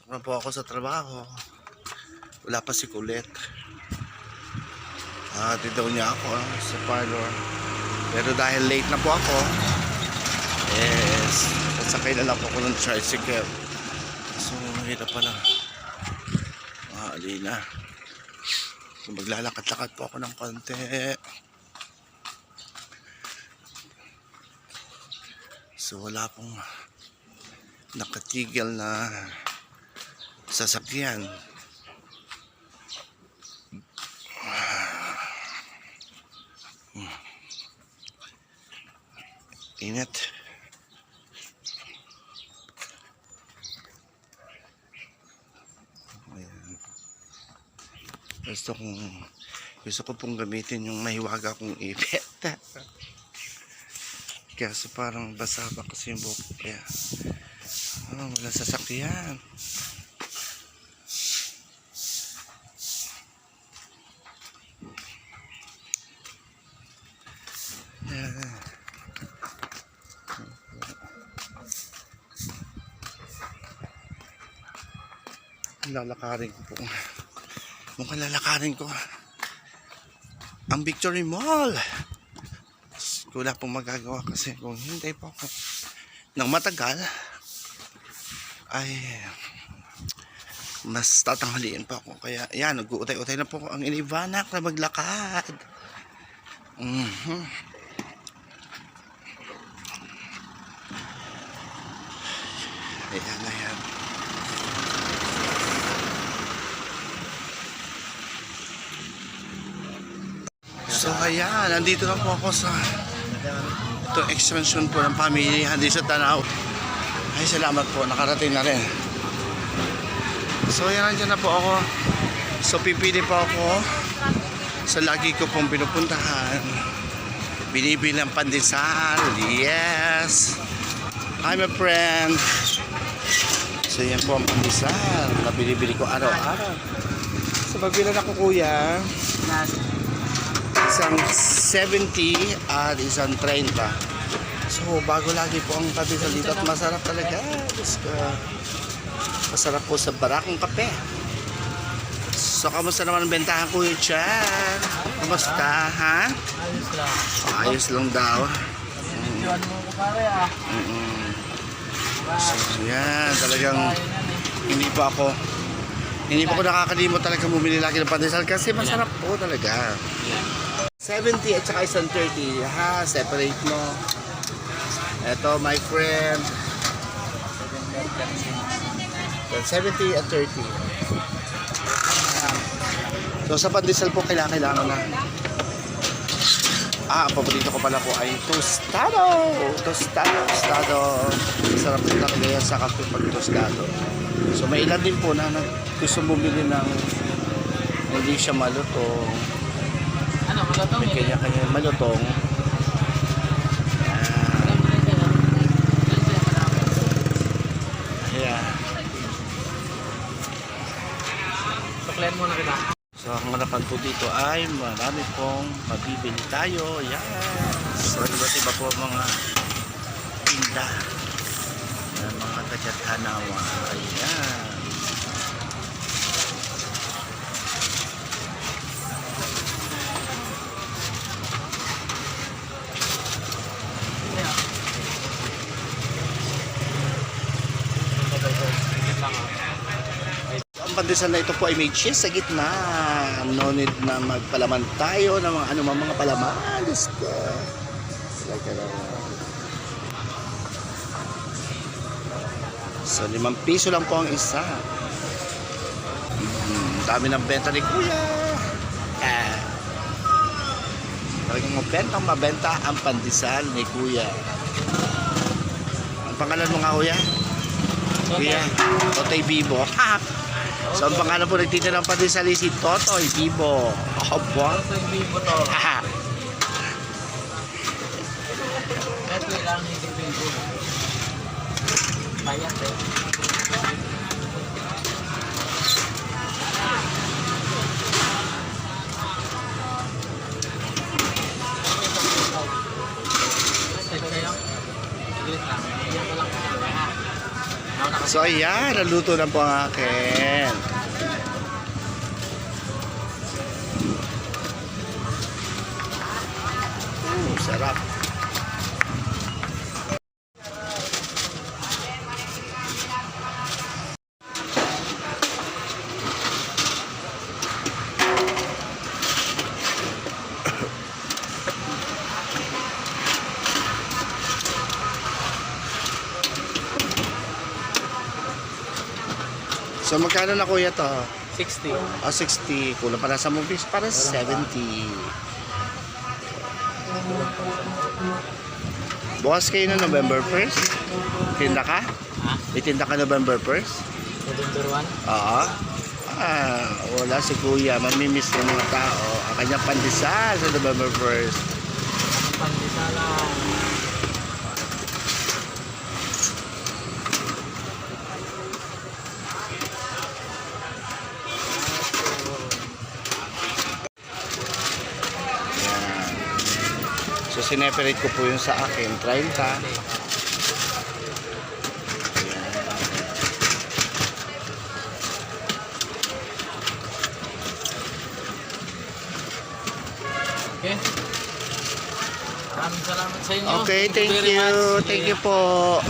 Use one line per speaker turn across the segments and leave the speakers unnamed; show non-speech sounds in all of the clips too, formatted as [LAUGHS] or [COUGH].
Pasok na po ako sa trabaho. Wala pa si Kulit. Ah, daw niya ako ah, sa parlor. Pero dahil late na po ako, yes, sasakay na lang po ako ng tricycle. So, mahirap pala. Maali na. So, maglalakad-lakad po ako ng konti. So, wala pong nakatigil na sasakyan. Init. Ayan. Gusto kong gusto ko pong gamitin yung mahiwaga kong ipit. [LAUGHS] Kaya so parang basa pa kasi yung buhok. Kaya oh, wala sasakyan. Lalakarin ko po. Mukhang lalakarin ko. Ang Victory Mall. Wala pong magagawa kasi kung hindi po ako. Ng matagal ay mas tatanghaliin pa ako. Kaya yan nag-uutay-utay na po ang inibanak na maglakad. Mhm. ayan ayan So ayan, nandito na po ako sa ito expansion po ng pamilya hindi sa Tanaw. Ay salamat po, nakarating na rin. So ayan, nandiyan na po ako. So pipili po ako sa lagi ko pong pinupuntahan. Binibili ng pandesal. Yes. Hi my friend. So yan po ang pandesal na binibili ko araw-araw. So pagbilan ako kuya, isang 70 at isang 30. So, bago lagi po ang pandesal dito at masarap talaga. Masarap po sa barakong kape. So, kamusta naman ang bentahan ko yung Chan? Kamusta, ha?
Ayos lang.
Daw.
Pare ah.
Mm-mm. So, yan, talagang hindi pa ako hindi pa ako nakakalimot talaga bumili lagi ng pandesal kasi masarap po talaga. 70 at saka isang 30. Ha, separate mo. Ito, my friend. 70 at 30. So sa pandesal po kailangan kailangan na. Ah, ang paborito ko pala po ay tostado. Tostado, tostado. Sarap din talaga yan sa kape pag tostado. So may ilan din po na gusto bumili ng hindi siya malutong.
Ano, malatong
May kanya-kanya malutong. Ayan.
Suklen muna kita.
So ang harapan po dito ay marami pong mabibili tayo. Yan. So iba't iba po mga tinda ng mga taga-tanawa. Ayan. Ang pandesal na ito po ay may cheese sa gitna. No need na magpalaman tayo ng mga anumang mga palaman. Diyos ko. Like, ano. So, limang piso lang po ang isa. Mm, dami ng benta ni Kuya. Ah. Talagang mabentang mabenta ang pandesal ni Kuya. Ang pangalan mo nga, Kuya? Kuya, Totoy Bibo. Ha! [LAUGHS] So, ang pangalan po nagtitinda ng pandesal ay si Totoy Bibo.
Ito yung bibo to. Ito lang yung bibo. Payat eh.
So ayan, naluto na po ang akin. So magkano na kuya to?
60.
Ah, 60. Kulang pala sa movies para 70. Bukas kayo na November 1st? Tinda ka?
Ha?
May tinda ka November 1st?
November 1?
Oo. Ah, wala si kuya. Mamimiss ng mga tao. Ang kanyang pandesal sa November 1st.
Ang
sineperate ko po yung sa akin. 30. Yan.
Okay. Maraming salamat sa inyo.
Okay, thank you. Thank you po.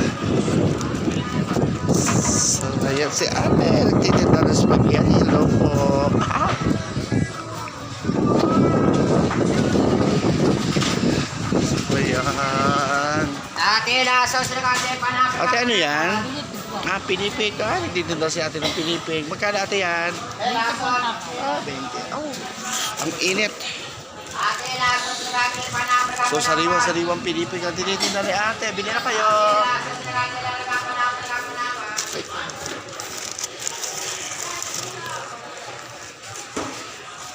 So, ayan si ate. Nagtitinda ng spaghetti. Hello po. Ah!
Ate, lasos na kasi panapit.
Ate, ano yan? Ah, pinipig. Ah, nagtitinda si ate ng pinipig. Magkano ate yan? Ah, 20. Oh, ang init. So, sariwang-sariwang pinipig ang tinitinda ni ate. Bili na kayo.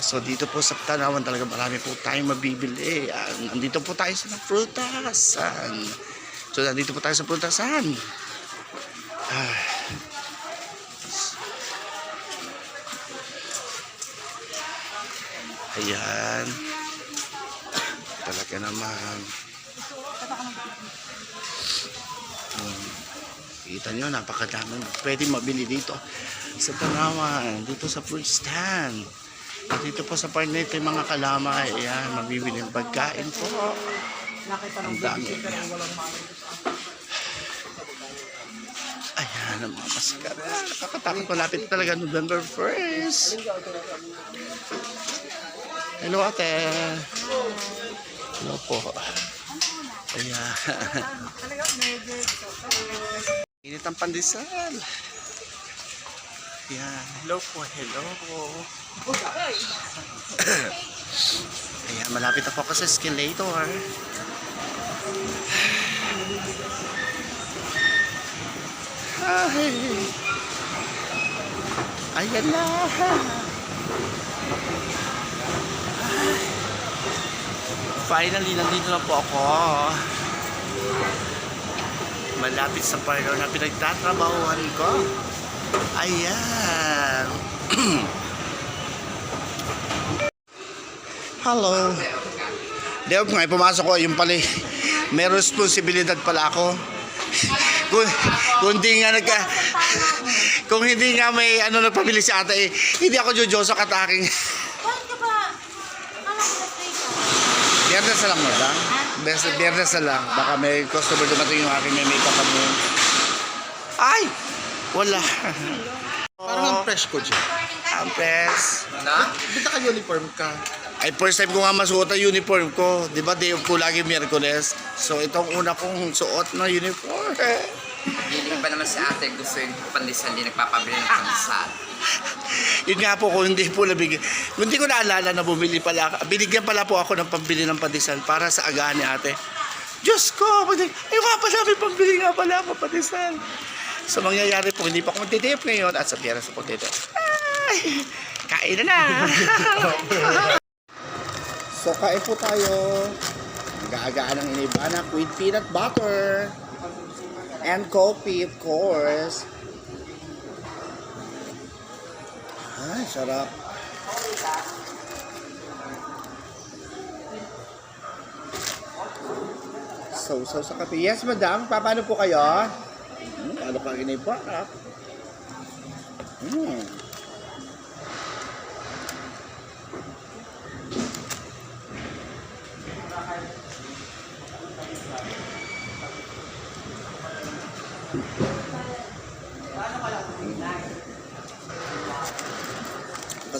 So dito po sa Tanawan talaga marami po tayong mabibili. Ah, Nandito po tayo sa prutasan. So nandito po tayo sa prutasan. Ah. Ayan. Talaga naman. Hmm. Kita nyo, napakadami. Pwede mabili dito sa Tanawan, dito sa fruit stand. At dito po sa ito, yung mga kalamay, ayan, mabibili ng pagkain po. Ang dami. Ayan, ang mga maskara. Nakakatakot malapit talaga November 1st. Hello, ate. Hello po. Ayan. Init ang pandesal. Ayan. Hello po, hello po. Ayan, malapit ako sa escalator. Ay. Ayan na. Finally, nandito na po ako. Malapit sa parlor na pinagtatrabahuhan ko. Ayan. Hello. Ako nga, pumasok ko, yung pala, eh, may responsibilidad pala ako. Kung, kung hindi nga nagka, [LAUGHS] kung hindi nga may ano nagpabili si ate, eh, hindi ako jujosok at aking,
Bakit ka ba? Akala ko na-free ka.
biyernes na lang madam. Biyernes, biyernes na lang. Baka may customer dumating yung aking may makeup mo. Ay! Wala.
Parang ang fresh ko dyan.
Ang press.
Na? Bita ka uniform ka.
Ay, first time ko nga masuot ang uniform ko. Di ba, day off ko lagi Miyerkules. So, itong una kong suot na uniform.
Hindi pa naman si ate gusto yung pandesal, hindi nagpapabili ng pandesal. [LAUGHS]
Yun nga po, kung hindi po nabigyan. Hindi ko naalala na bumili pala. Binigyan pala po ako ng pambili ng pandesal para sa agahan ni ate. Diyos ko! pati- Ay, nga pala, may pambili nga pala ako pandesal. So, mangyayari po, hindi pa ako magtitip ngayon at sa biyernes po dito. Ay! Kain na na! [LAUGHS] so, kain po tayo. Nag-aagaan ng inibana with peanut butter. And coffee, of course. Ay, sarap. So, so sa kape. Yes, madam. Paano po kayo? Hmm, lokal inibarak. Hmm.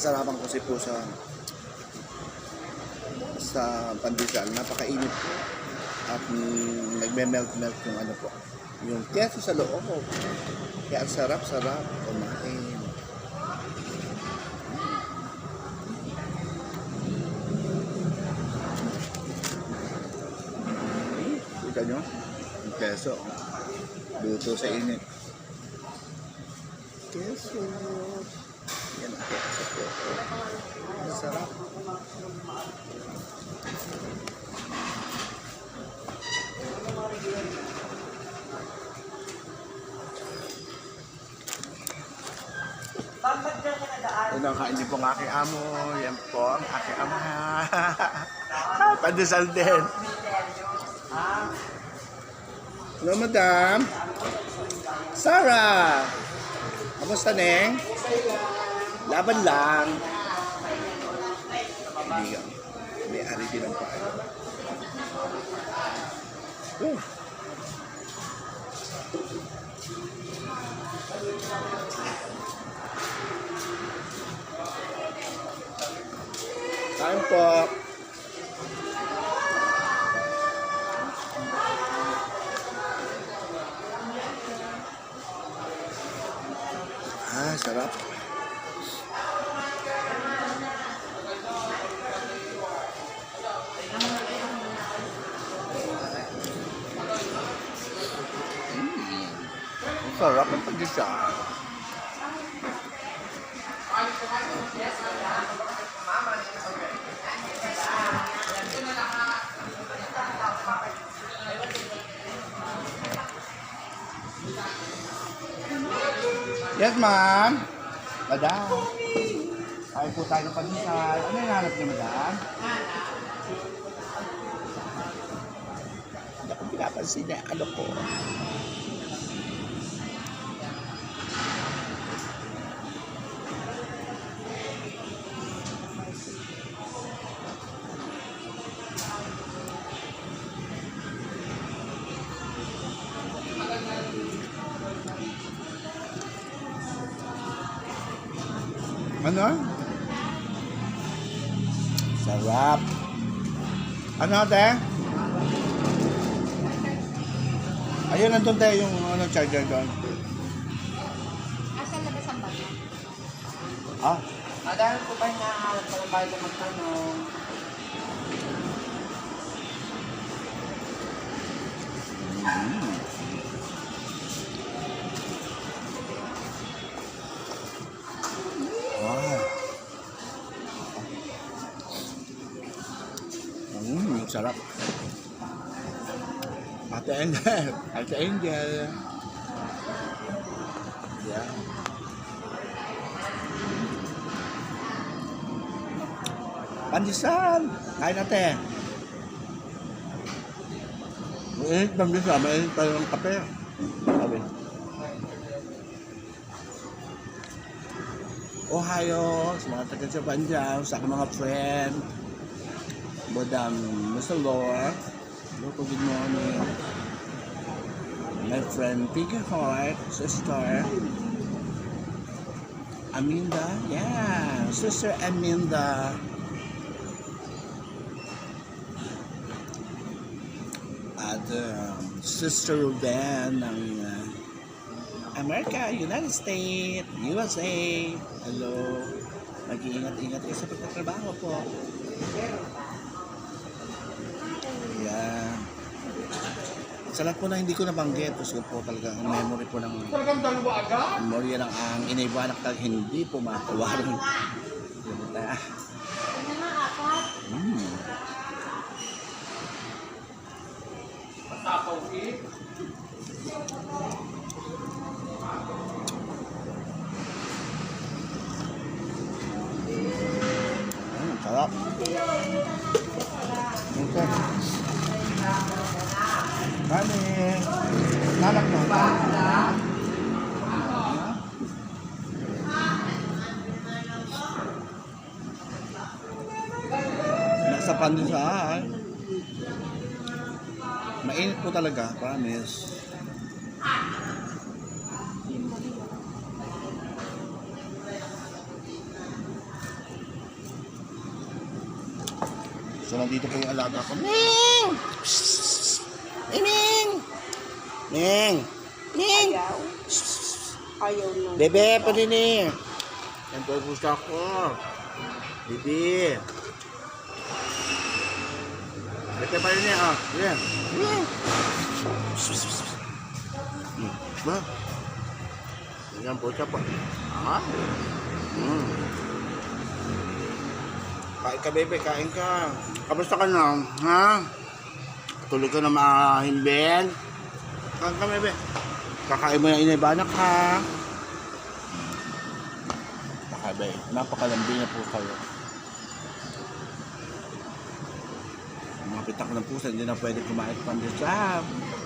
Kasarapan kasi po sa sa pandesal, napakainit po. At nagme-melt-melt yung ano po. Yung keso sa loob. Kaya ang sarap-sarap kumain. Kita nyo? Yung keso. Luto sa init. Keso. Yan ang keso po. Ang sarap. Kinakain din po ang aking amo. Yan po ang aking ama. [LAUGHS] Pandesal din. Hello, madam. Sarah. Kamusta, Neng? Laban lang. Hindi May ari din ang paa. Oh. Kain po. Ah, sarap. Pagkisar. Yes, ma'am. Madam. Kain po tayo ng pandesal. Ano yung hanap niyo, madam? Hindi ako pinapansin na ano ko. Ano? Sarap. Ano ate? Ayun, nandun tayo yung ano, charger doon.
Asa labas ang bata?
Ah,
Ah, dahil ko ba nahanap ko ng bahay ko magtanong?
wow. Mmm, sarap. Ate Angel. [LAUGHS] Ate Angel. Yeah. Pandesal! Kain natin. Mainit pandesal, mainit pa yung kape. Sabi. Ohio, sa mga taga Japan dyan, sa mga friend. Madam. Laura. Hello good morning. My friend Piggy Heart, sister. Aminda, yeah, sister Aminda. At um, sister Ruben ng uh, America, United States, USA. Hello. Mag-iingat-ingat kayo sa pagtatrabaho po. Yeah. Sa lahat po na hindi ko nabanggit, gusto po talaga ang memory po ng memory ng ang inaibanak talaga hindi po makawarin. Ah. Mm. Mm, sarap. Okay. Bale, nanak na. Nasa pandesal. Mainit po talaga, promise. So nandito po yung alaga ko. Ming! Ming! Ming!
Ayaw. Ayaw na.
Bebe, panini! Yan po yung pusa ko. Bebe. Bebe, panini, ah. Yan. Yan. Hmm. Ba? Yan po siya po. Ah. Hmm. Kain ka, bebe. Kain ka. Kamusta ka na? Ha? Tulog ka na mahimbel? Kain ka, bebe. Kakain mo yung inaibanak, ha? Nakabay. Napakalambi na po kayo. Ang mga pitak ng pusa, hindi na pwede kumain pandesal. Wow.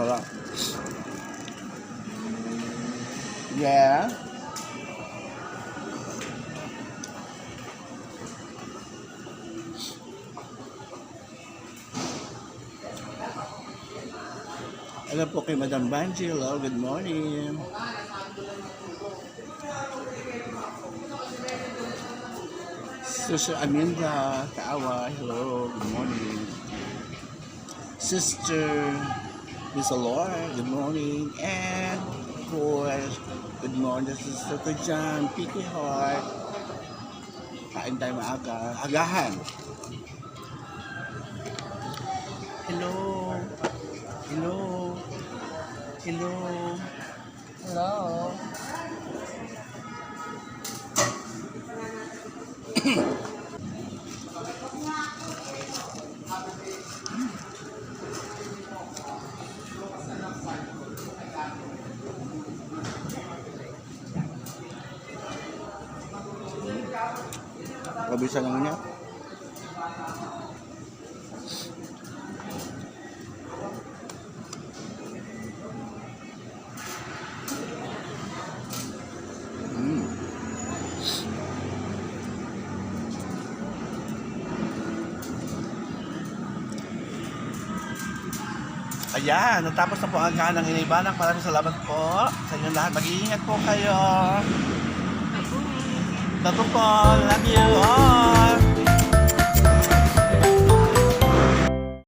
Sarap. Yeah. Alam po kay Madam Banji. Hello, good morning. Sister Aminda Kaawa, hello, good morning. Sister Miss Laura, good morning. And of course, good morning Sister Kajan, Piki Heart. Kain tayo maaga. Agahan. Hello. Hello. Hello.
Hello. [CLEARS THROAT]
Kabisa lang niya. Mm. Ayan, natapos na po ang kanang inibanak. Maraming salamat po sa inyong lahat. Mag-iingat po kayo. Love you all.